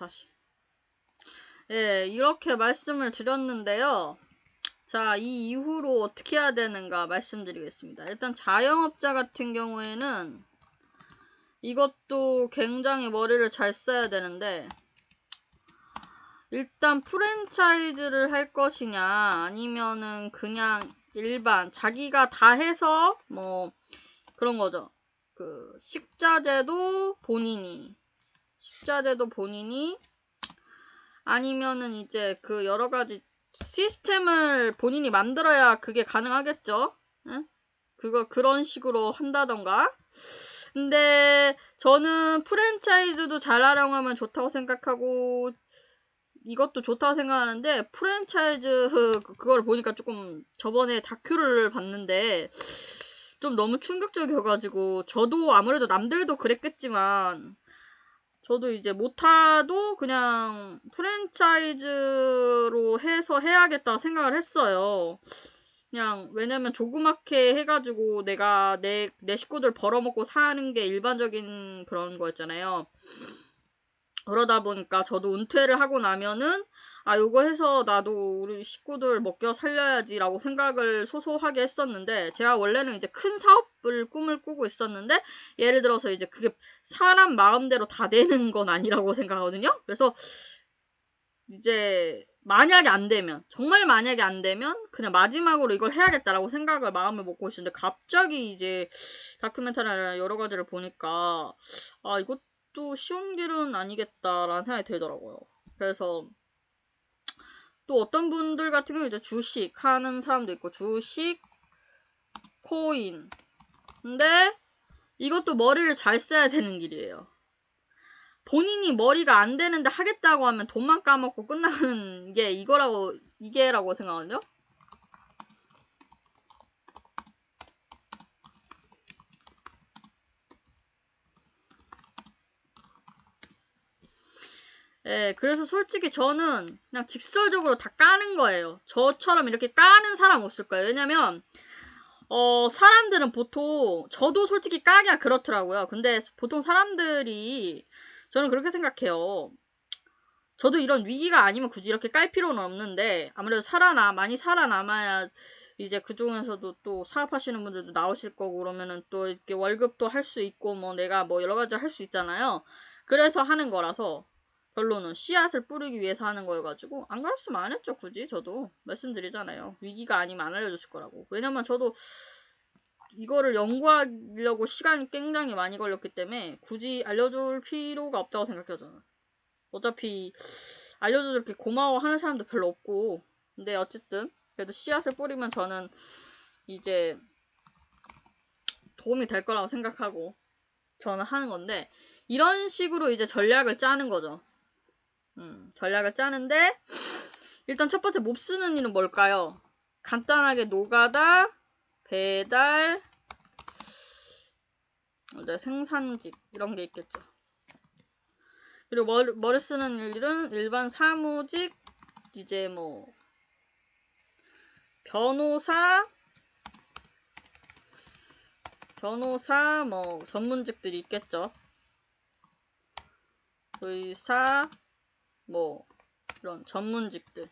다시. 예, 이렇게 말씀을 드렸는데요. 자, 이 이후로 어떻게 해야 되는가 말씀드리겠습니다. 일단 자영업자 같은 경우에는 이것도 굉장히 머리를 잘 써야 되는데 일단 프랜차이즈를 할 것이냐 아니면은 그냥 일반 자기가 다 해서 뭐 그런 거죠. 그 식자재도 본인이 식자재도 본인이 아니면은 이제 그 여러 가지 시스템을 본인이 만들어야 그게 가능하겠죠. 응? 그거 그런 식으로 한다던가. 근데 저는 프랜차이즈도 잘 활용하면 좋다고 생각하고 이것도 좋다고 생각하는데 프랜차이즈 그걸 보니까 조금 저번에 다큐를 봤는데 좀 너무 충격적이어가지고 저도 아무래도 남들도 그랬겠지만 저도 이제 못하도 그냥 프랜차이즈로 해서 해야겠다 생각을 했어요. 그냥 왜냐면 조그맣게 해가지고 내가 내, 내 식구들 벌어먹고 사는 게 일반적인 그런 거였잖아요. 그러다 보니까 저도 은퇴를 하고 나면은 아 요거 해서 나도 우리 식구들 먹여 살려야지라고 생각을 소소하게 했었는데 제가 원래는 이제 큰 사업을 꿈을 꾸고 있었는데 예를 들어서 이제 그게 사람 마음대로 다 되는 건 아니라고 생각하거든요. 그래서 이제 만약에 안 되면 정말 만약에 안 되면 그냥 마지막으로 이걸 해야겠다라고 생각을 마음을 먹고 있었는데 갑자기 이제 다큐멘터리나 여러 가지를 보니까 아 이것 도 쉬운 길은 아니겠다라는 생각이 들더라고요. 그래서 또 어떤 분들 같은 경우 이제 주식 하는 사람도 있고 주식 코인 근데 이것도 머리를 잘 써야 되는 길이에요. 본인이 머리가 안 되는데 하겠다고 하면 돈만 까먹고 끝나는 게 이거라고 이게라고 생각하거든요. 예, 그래서 솔직히 저는 그냥 직설적으로 다 까는 거예요. 저처럼 이렇게 까는 사람 없을 거예요. 왜냐면, 어, 사람들은 보통, 저도 솔직히 까기가 그렇더라고요. 근데 보통 사람들이, 저는 그렇게 생각해요. 저도 이런 위기가 아니면 굳이 이렇게 깔 필요는 없는데, 아무래도 살아나, 많이 살아남아야, 이제 그 중에서도 또 사업하시는 분들도 나오실 거고, 그러면은 또 이렇게 월급도 할 수 있고, 뭐 내가 뭐 여러 가지 할 수 있잖아요. 그래서 하는 거라서, 결론은 씨앗을 뿌리기 위해서 하는 거여가지고 안 그랬으면 안 했죠 굳이. 저도 말씀드리잖아요. 위기가 아니면 안 알려줬을 거라고. 왜냐면 저도 이거를 연구하려고 시간이 굉장히 많이 걸렸기 때문에 굳이 알려줄 필요가 없다고 생각해요 저는. 어차피 알려줘서 이렇게 고마워하는 사람도 별로 없고. 근데 어쨌든 그래도 씨앗을 뿌리면 저는 이제 도움이 될 거라고 생각하고 저는 하는 건데 이런 식으로 이제 전략을 짜는 거죠. 음, 전략을 짜는데 일단 첫 번째 못 쓰는 일은 뭘까요? 간단하게 노가다, 배달, 이제 생산직 이런 게 있겠죠. 그리고 뭘, 뭘 쓰는 일은 일반 사무직, 이제 뭐 변호사, 변호사 뭐 전문직들이 있겠죠. 의사, 뭐 이런 전문직들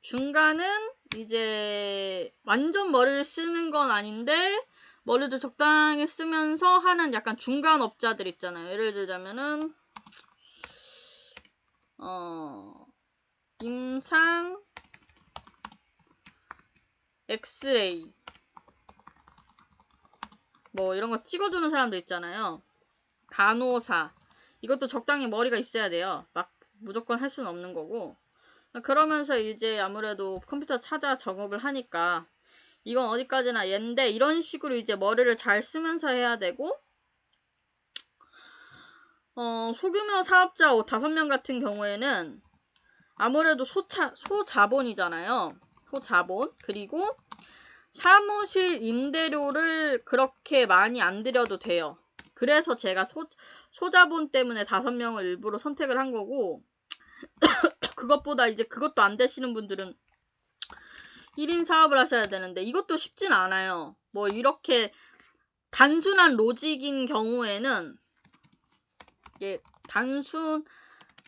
중간은 이제 완전 머리를 쓰는 건 아닌데 머리도 적당히 쓰면서 하는 약간 중간 업자들 있잖아요. 예를 들자면은 어 임상 엑스레이 뭐 이런 거 찍어주는 사람도 있잖아요. 간호사 이것도 적당히 머리가 있어야 돼요. 막 무조건 할 수는 없는 거고. 그러면서 이제 아무래도 컴퓨터 찾아 작업을 하니까 이건 어디까지나 얘인데 이런 식으로 이제 머리를 잘 쓰면서 해야 되고 어, 소규모 사업자 다섯 명 같은 경우에는 아무래도 소차, 소자본이잖아요. 소자본. 그리고 사무실 임대료를 그렇게 많이 안 들여도 돼요. 그래서 제가 소, 소자본 때문에 다섯 명을 일부러 선택을 한 거고 그것보다 이제 그것도 안 되시는 분들은 1인 사업을 하셔야 되는데 이것도 쉽진 않아요. 뭐 이렇게 단순한 로직인 경우에는 예, 단순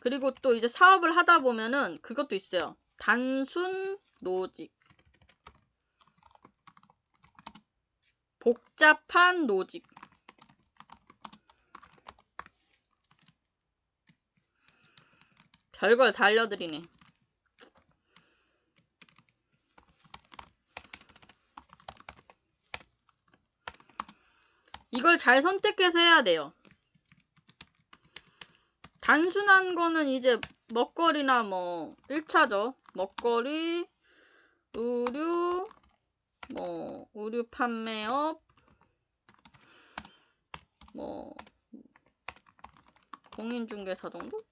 그리고 또 이제 사업을 하다 보면은 그것도 있어요. 단순 로직. 복잡한 로직. 별걸 다 알려드리네. 이걸 잘 선택해서 해야 돼요. 단순한 거는 이제 먹거리나 뭐 1차죠. 먹거리, 의류, 뭐 의류 판매업, 뭐 공인중개사 정도?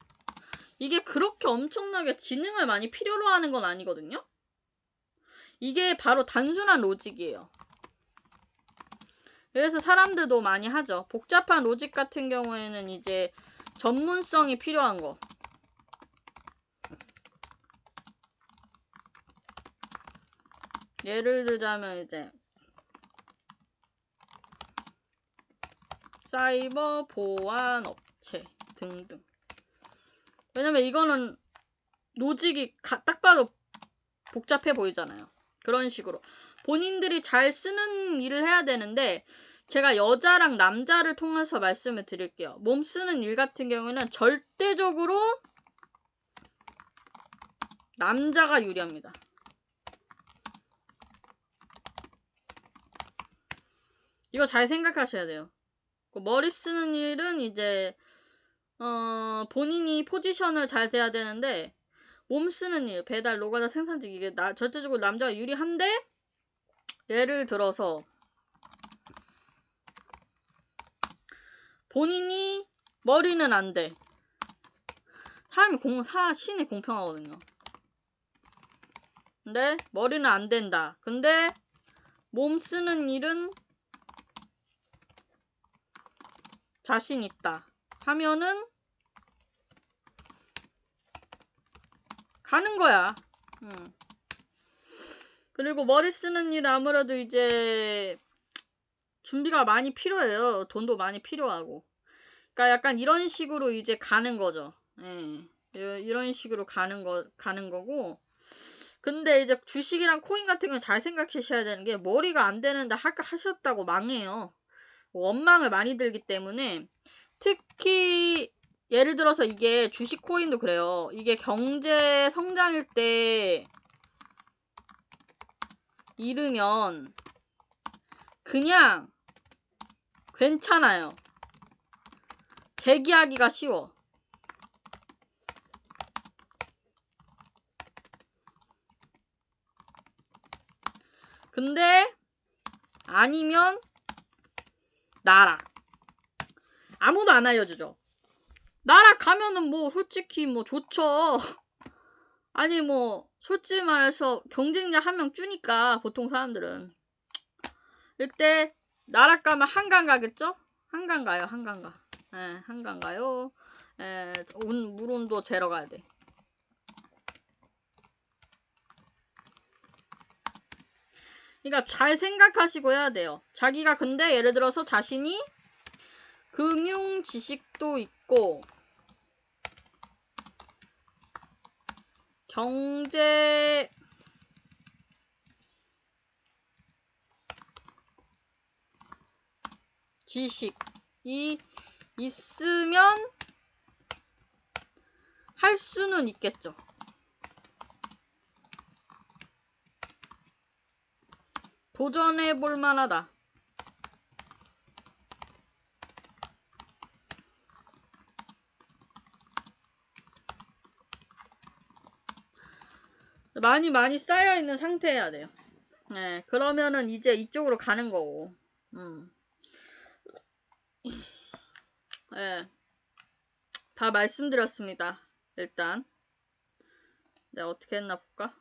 이게 그렇게 엄청나게 지능을 많이 필요로 하는 건 아니거든요. 이게 바로 단순한 로직이에요. 그래서 사람들도 많이 하죠. 복잡한 로직 같은 경우에는 이제 전문성이 필요한 거. 예를 들자면 이제 사이버 보안 업체 등등. 왜냐면 이거는 로직이 가, 딱 봐도 복잡해 보이잖아요. 그런 식으로. 본인들이 잘 쓰는 일을 해야 되는데 제가 여자랑 남자를 통해서 말씀을 드릴게요. 몸 쓰는 일 같은 경우는 절대적으로 남자가 유리합니다. 이거 잘 생각하셔야 돼요. 그 머리 쓰는 일은 이제 어, 본인이 포지션을 잘 돼야 되는데 몸 쓰는 일, 배달, 노가다, 생산직 이게 나, 절대적으로 남자가 유리한데 예를 들어서 본인이 머리는 안 돼. 사람이 공, 사, 신이 공평하거든요. 근데 머리는 안 된다. 근데 몸 쓰는 일은 자신 있다. 하면은 가는 거야. 응. 그리고 머리 쓰는 일 아무래도 이제 준비가 많이 필요해요. 돈도 많이 필요하고. 그러니까 약간 이런 식으로 이제 가는 거죠. 예. 이런 식으로 가는 거 가는 거고. 근데 이제 주식이랑 코인 같은 건 잘 생각하셔야 되는 게 머리가 안 되는데 하, 하셨다고 망해요. 원망을 많이 들기 때문에 특히 예를 들어서 이게 주식 코인도 그래요. 이게 경제 성장일 때 잃으면 그냥 괜찮아요. 재기하기가 쉬워. 근데 아니면 나락. 아무도 안 알려주죠. 나락 가면은 뭐 솔직히 뭐 좋죠. 아니 뭐 솔직히 말해서 경쟁자 한 명 주니까 보통 사람들은 이때 나락 가면 한강 가겠죠? 한강 가요 한강 가. 예, 한강 가요. 예, 온, 물 온도 재러 가야 돼. 그러니까 잘 생각하시고 해야 돼요. 자기가 근데 예를 들어서 자신이 금융 지식도 있고 경제 지식이 있으면 할 수는 있겠죠. 도전해 볼 만하다. 많이 많이 쌓여 있는 상태여야 돼요. 네, 그러면은 이제 이쪽으로 가는 거고. 음. 네. 다 말씀드렸습니다. 일단. 내가 어떻게 했나 볼까?